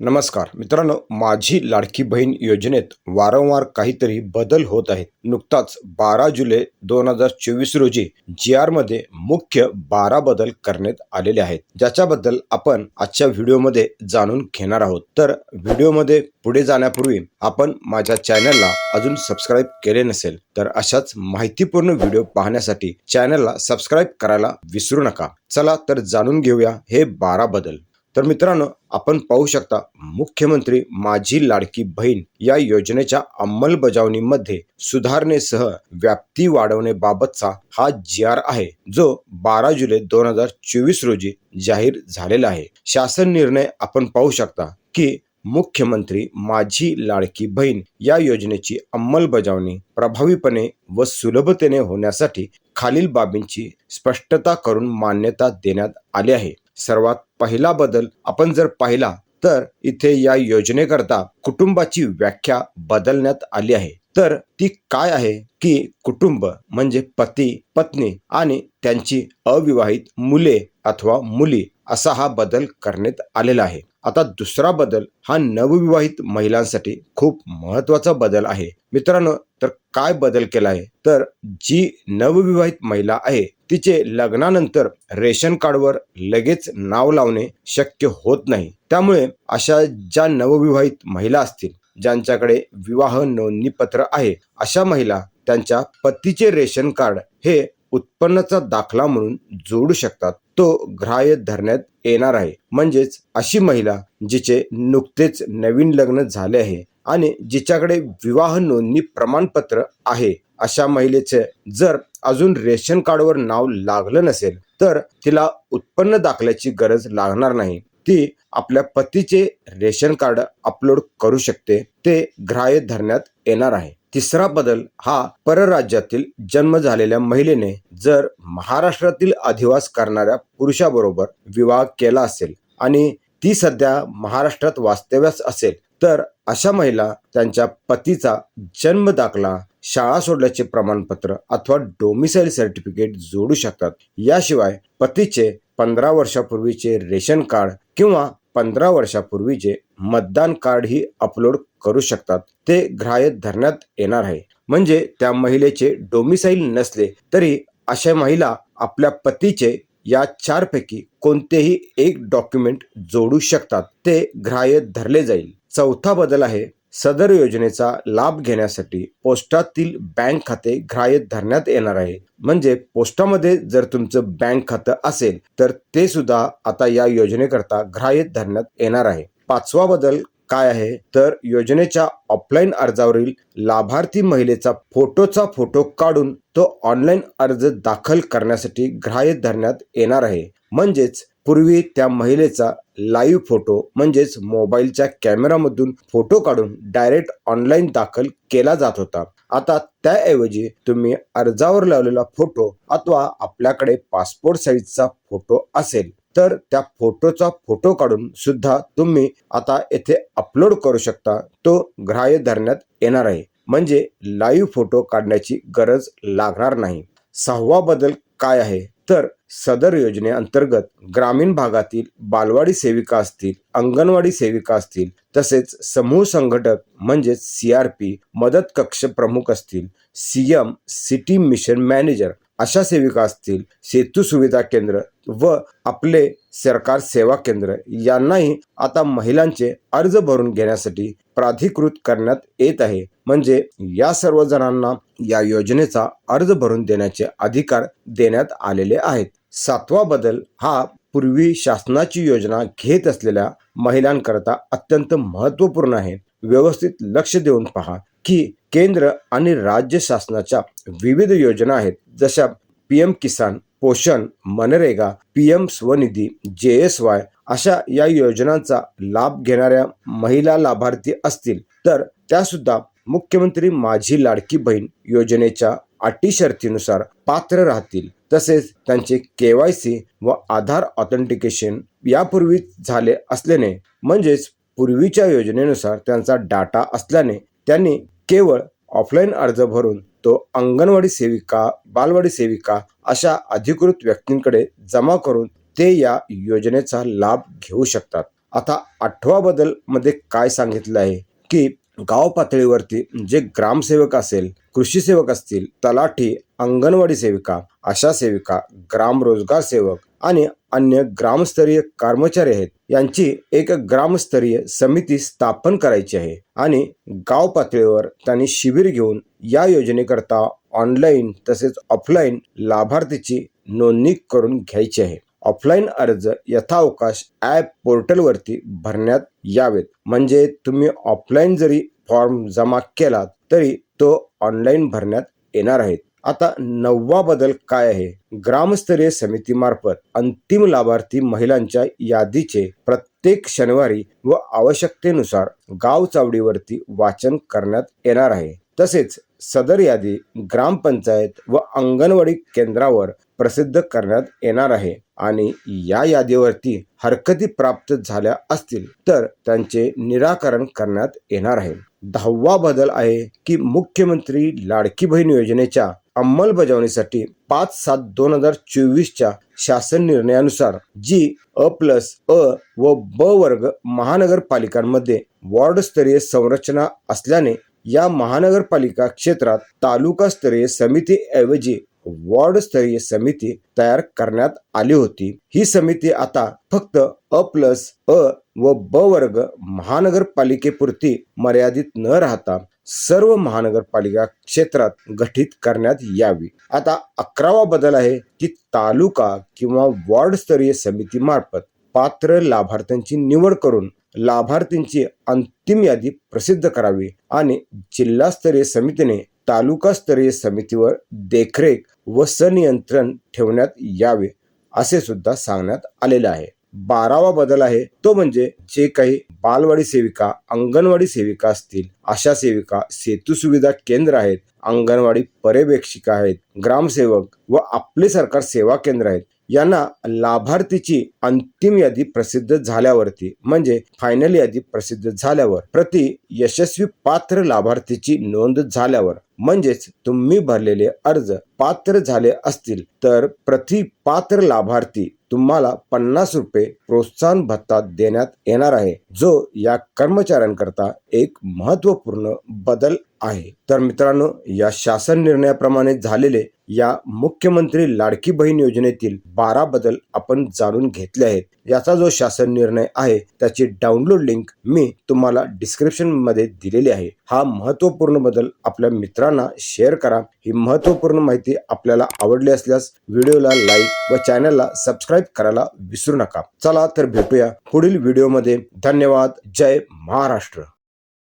नमस्कार. मित्रांनो माझी लाडकी बहीण योजनेत वारंवार काहीतरी बदल होत आहेत नुकताच बारा जुलै दोन हजार चोवीस रोजी जी आरमध्ये मुख्य बारा बदल करण्यात आलेले आहेत. ज्याच्याबद्दल आपण आजच्या व्हिडिओमध्ये जाणून घेणार आहोत. तर व्हिडिओमध्ये पुढे जाण्यापूर्वी आपण माझ्या चॅनलला अजून सबस्क्राईब केले नसेल तर अशाच माहितीपूर्ण व्हिडिओ पाहण्यासाठी चॅनलला सबस्क्राईब करायला विसरू नका. चला तर जाणून घेऊया हे बारा बदल. तर मित्रांनो आपण पाहू शकता मुख्यमंत्री माझी लाडकी बहीण या योजनेच्या अंमलबजावणीमध्ये सुधारणेसह व्याप्ती वाढवण्याबाबतचा हा जी आर आहे जो बारा जुलै दोन हजार चोवीस रोजी जाहीर झालेला आहे. शासन निर्णय आपण पाहू शकता की मुख्यमंत्री माझी लाडकी बहीण या योजनेची अंमलबजावणी प्रभावीपणे व सुलभतेने होण्यासाठी खालील बाबींची स्पष्टता करून मान्यता देण्यात आली आहे. सर्वात पहिला बदल आपण जर पाहिला तर इथे या योजनेकरता कुटुंबाची व्याख्या बदलण्यात आली आहे. तर ती काय आहे? की कुटुंब म्हणजे पती पत्नी आणि त्यांची अविवाहित मुले अथवा मुली असा हा बदल करण्यात आलेला आहे. आता दुसरा बदल हा नवविवाहित महिलांसाठी खूप महत्त्वाचा बदल आहे. मित्रांनो तर काय बदल केला आहे? तर जी नवविवाहित महिला आहे तिचे लग्नानंतर रेशन कार्डवर लगेच नाव लावणे शक्य होत नाही. त्यामुळे अशा ज्या नवविवाहित महिला असतील ज्यांच्याकडे विवाह नोंदणी पत्र आहे अशा महिला त्यांच्या पतीचे रेशन कार्ड हे उत्पन्नाचा दाखला म्हणून जोडू शकतात. तो ग्राह्य धरण्यात येणार आहे. म्हणजेच अशी महिला जिचे नुकतेच नवीन लग्न झाले आहे आणि जिच्याकडे विवाह नोंदणी प्रमाणपत्र आहे अशा महिलेचे जर अजून रेशन कार्डवर नाव लागलं नसेल तर तिला उत्पन्न दाखल्याची गरज लागणार नाही. ती आपल्या पतीचे रेशन कार्ड अपलोड करू शकते ते ग्राह्य धरण्यात येणार आहे. तिसरा बदल हा परराज्यातील जन्म झालेल्या महिलेने जर महाराष्ट्रातील अधिवास करणाऱ्या पुरुषाबरोबर विवाह केला असेल आणि ती सध्या महाराष्ट्रात वास्तव्यास असेल तर अशा महिला त्यांच्या पतीचा जन्म दाखला शाळा सोडल्याचे प्रमाणपत्र अथवा डोमिसाईल सर्टिफिकेट जोडू शकतात. याशिवाय पतीचे पंधरा वर्षापूर्वीचे रेशन कार्ड किंवा पंधरा वर्षापूर्वीचे मतदान कार्ड ही अपलोड करू शकतात ते ग्राह्य धरण्यात येणार आहे. म्हणजे त्या महिलेचे डोमिसाईल नसले तरी अशा महिला आपल्या पतीचे या चारपैकी कोणतेही एक डॉक्युमेंट जोडू शकतात ते ग्राह्य धरले जाईल. चौथा बदल आहे सदर योजनेचा लाभ घेण्यासाठी पोस्टातील बँक खाते ग्राह्य धरण्यात येणार आहे. म्हणजे पोस्टामध्ये जर तुमचं बँक खातं असेल तर ते सुद्धा आता या योजनेकरता ग्राह्य धरण्यात येणार आहे. पाचवा बदल काय आहे? तर योजनेच्या ऑफलाईन अर्जावरील लाभार्थी महिलेचा फोटोचा फोटो काढून तो ऑनलाईन अर्ज दाखल करण्यासाठी ग्राह्य धरण्यात येणार आहे. म्हणजेच पूर्वी त्या महिलेचा लाईव्ह फोटो म्हणजेच मोबाईलच्या कॅमेरामधून फोटो काढून डायरेक्ट ऑनलाईन दाखल केला जात होता. आता त्याऐवजी तुम्ही अर्जावर लावलेला फोटो अथवा आपल्याकडे पासपोर्ट साईजचा फोटो असेल तर त्या फोटोचा फोटो काढून सुद्धा तुम्ही आता येथे अपलोड करू शकता. तो ग्राह्य धरण्यात येणार आहे. म्हणजे लाईव्ह फोटो काढण्याची गरज लागणार नाही. सहावा बदल काय आहे? तर सदर योजनेअंतर्गत ग्रामीण भागातील बालवाडी सेविका असतील अंगणवाडी सेविका असतील तसेच समूह संघटक म्हणजेच सी आर पी मदत कक्ष प्रमुख असतील C M city mission manager अशा सेविका असतील सेतू सुविधा केंद्र व आपले सरकार सेवा केंद्र यांनाही आता महिलांचे अर्ज भरून घेण्यासाठी प्राधिकृत करण्यात येत आहे. म्हणजे या सर्व जणांना या योजनेचा अर्ज भरून देण्याचे अधिकार देण्यात आलेले आहेत. सातवा बदल हा पूर्वी शासनाची योजना घेत असलेल्या महिलांकरता अत्यंत महत्त्वपूर्ण आहे. व्यवस्थित लक्ष देऊन पहा की केंद्र आणि राज्य शासनाच्या विविध योजना आहेत. जशा पी एम किसान पोषण मनरेगा पी एम स्वनिधी जे एस वाय अशा या योजनांचा लाभ घेणाऱ्या महिला लाभार्थी असतील तर त्या सुद्धा मुख्यमंत्री माझी लाडकी बहीण योजनेच्या अटी शर्तीनुसार पात्र राहतील. तसेच त्यांचे के वाय सी व आधार ऑथेंटिकेशन यापूर्वी झाले असल्याने म्हणजेच पूर्वीच्या योजनेनुसार त्यांचा डाटा असल्याने त्यांनी केवळ ऑफलाईन अर्ज भरून तो अंगणवाडी सेविका बालवाडी सेविका अशा अधिकृत व्यक्तींकडे जमा करून ते या योजनेचा लाभ घेऊ शकतात. आता आठवा बदलमध्ये काय सांगितलं आहे? की गाव पातळीवरती जे ग्रामसेवक असेल कृषी सेवक असतील तलाठी अंगणवाडी सेविका आशा सेविका ग्राम रोजगार सेवक आणि अन्य ग्रामस्तरीय कर्मचारी आहेत यांची एक ग्रामस्तरीय समिती स्थापन करायची आहे आणि गाव पातळीवर त्यांनी शिबिर घेऊन या योजनेकरता ऑनलाईन तसेच ऑफलाईन लाभार्थीची नोंदणी करून घ्यायची आहे. ऑफलाईन अर्ज यथावकाश ॲप पोर्टलवरती भरण्यात यावेत. म्हणजे तुम्ही ऑफलाईन जरी फॉर्म जमा केलात तरी तो ऑनलाईन भरण्यात येणार आहेत आता नववा बदल काय आहे? ग्रामस्तरीय समितीमार्फत अंतिम लाभार्थी महिलांच्या यादीचे प्रत्येक शनिवारी व आवश्यकतेनुसार गाव चावडीवरती वाचन करण्यात येणार आहे. तसेच सदर यादी ग्रामपंचायत व अंगणवाडी केंद्रावर प्रसिद्ध करण्यात येणार आहे आणि या यादीवरती हरकती प्राप्त झाल्या असतील तर त्यांचे निराकरण करण्यात येणार आहे. दहावा बदल आहे की मुख्यमंत्री लाडकी बहीण योजनेच्या अंमलबजावणीसाठी पाच सात दोन हजार चोवीसच्या शासन निर्णयानुसार जी अ प्लस अ व ब वर्ग महानगरपालिकांमध्ये वॉर्डस्तरीय संरचना असल्याने या महानगरपालिका क्षेत्रात तालुकास्तरीय समितीऐवजी वॉर्डस्तरीय समिती तयार करण्यात आली होती. ही समिती आता फक्त अ प्लस अ व ब वर्ग महानगरपालिकेपुरती मर्यादित न राहता सर्व महानगरपालिका क्षेत्रात गठीत करण्यात यावी. आता अकरावा बदल आहे की तालुका किंवा वॉर्ड स्तरीय समितीमार्फत पात्र लाभार्थ्यांची निवड करून लाभार्थींची अंतिम यादी प्रसिद्ध करावी आणि जिल्हास्तरीय समितीने तालुकास्तरीय समितीवर देखरेख व सनियंत्रण ठेवण्यात यावे असे सुद्धा सांगण्यात आलेले आहे. बारावा बदल आहे. तो म्हणजे जे काही बालवाडी सेविका अंगणवाडी सेविका असतील अशा सेविका सेतू सुविधा केंद्र आहेत अंगणवाडी पर्यवेक्षिका आहेत ग्रामसेवक व आपले सरकार सेवा केंद्र आहेत यांना लाभार्थीची अंतिम यादी प्रसिद्ध झाल्यावरती म्हणजे फायनल यादी प्रसिद्ध झाल्यावर प्रति यशस्वी पात्र लाभार्थीची नोंद झाल्यावर म्हणजेच तुम्ही भरलेले अर्ज पात्र झाले असतील तर प्रति पात्र लाभार्थी तुम्हाला पन्नास रुपये प्रोत्साहन भत्ता देण्यात येणार आहे. जो या कर्मचाऱ्यांकरता एक महत्त्वपूर्ण बदल आहे. तर मित्रांनो या शासन निर्णयाप्रमाणे झालेले या मुख्यमंत्री लाडकी बहीण योजनेतील बारा बदल आपण जाणून घेतले आहेत. याचा जो शासन निर्णय आहे त्याची डाउनलोड लिंक मी तुम्हाला डिस्क्रिप्शनमध्ये दिलेली आहे. हा महत्त्वपूर्ण बदल आपल्या मित्रांना शेअर करा. ही महत्त्वपूर्ण माहिती आपल्याला आवडली असल्यास व्हिडिओला लाईक व चॅनलला सबस्क्राईब करायला विसरू नका. चला तर भेटूया पुढील व्हिडिओमध्ये. धन्यवाद. जय महाराष्ट्र.